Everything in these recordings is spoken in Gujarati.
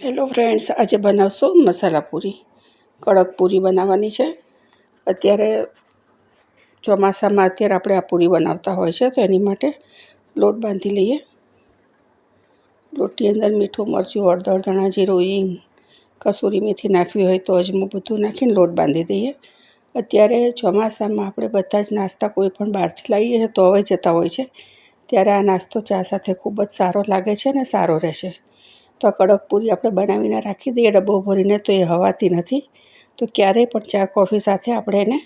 હેલો ફ્રેન્ડ્સ આજે બનાવશું મસાલા પૂરી. કડક પૂરી બનાવવાની છે. અત્યારે ચોમાસામાં અત્યારે આપણે આ પૂરી બનાવતા હોય છે, તો એની માટે લોટ બાંધી લઈએ. લોટની અંદર મીઠું, મરચું, હળદર, ધણા જીરું, હિંગ, કસૂરી મેથી નાખવી હોય તો અજમો બધું નાખીને લોટ બાંધી દઈએ. અત્યારે ચોમાસામાં આપણે બધા જ નાસ્તા કોઈ પણ બહારથી લાવીએ છીએ તો હવે જતા હોય છે. ત્યારે આ નાસ્તો ચા સાથે ખૂબ જ સારો લાગે છે અને સારો રહેશે. તો કડક પૂરી આપણે બનાવીને રાખી દઈએ ડબ્બો ભરીને, તો એ હવાતી નથી. તો ક્યારેય પણ ચા, કોફી સાથે આપણે એને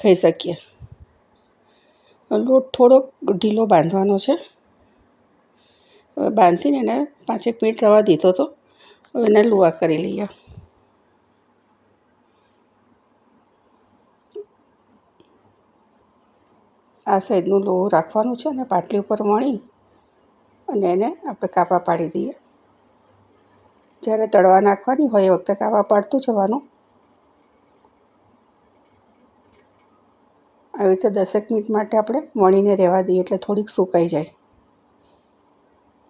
ખાઈ શકીએ. લોટ થોડોક ઢીલો બાંધવાનો છે. હવે બાંધીને એને પાંચેક મિનિટ રવા દીધો હતો હવે એને લુવા કરી લઈએ. આ સાઈડનું લોહું રાખવાનું છે અને પાટલી ઉપર વણી અને એને આપણે કાપા પાડી દઈએ. જ્યારે તળવા નાખવાની હોય એ વખતે કાવા પાડતું જવાનું આવી રીતે દસેક મિનિટ માટે આપણે વણીને રહેવા દઈએ એટલે થોડીક સુકાઈ જાય.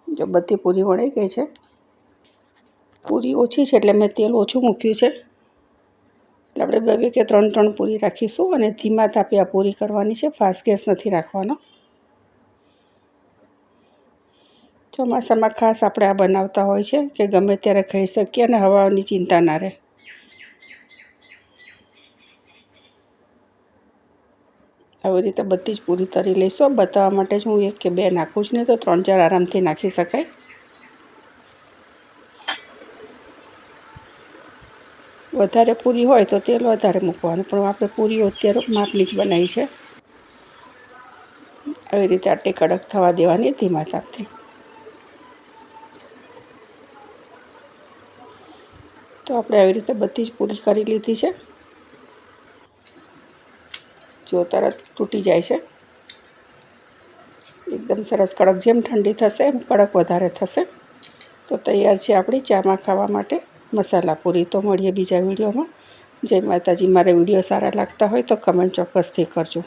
જો બધી પૂરી વણાઈ ગઈ છે. પૂરી ઓછી છે એટલે મેં તેલ ઓછું મૂક્યું છે. એટલે આપણે બે બે કે ત્રણ ત્રણ પૂરી રાખીશું અને ધીમા તાપે આ પૂરી કરવાની છે. ફાસ્ટ ગેસ નથી રાખવાનો. ચોમાસામાં ખાસ આપણે આ બનાવતા હોય છે કે ગમે ત્યારે ખાઈ શકીએ અને હવાની ચિંતા ના રહે. આવી રીતે બધી જ પૂરી તરી લઈશું. બતાવવા માટે જ હું એક કે બે નાખું જ નહીં તો ત્રણ ચાર આરામથી નાખી શકાય. વધારે પૂરી હોય તો તેલ વધારે મૂકવાનું, પણ આપણે પૂરીઓ અત્યારે માપની જ બનાવી છે. આવી રીતે આટલી કડક થવા દેવાની ધીમા તાપથી. તો આપણે આવી રીતે બધી જ પૂરી કરી લીધી છે. જો તરત તૂટી જાય છે. એકદમ સરસ કડક, જેમ ઠંડી થશે એમ કડક વધારે થશે. તો તૈયાર છે આપણી ચામાં ખાવા માટે મસાલા પૂરી. તો મળીએ બીજા વિડીયોમાં. જય માતાજી. મારા વીડિયો સારા લાગતા હોય તો કમેન્ટ ચોક્કસથી કરજો.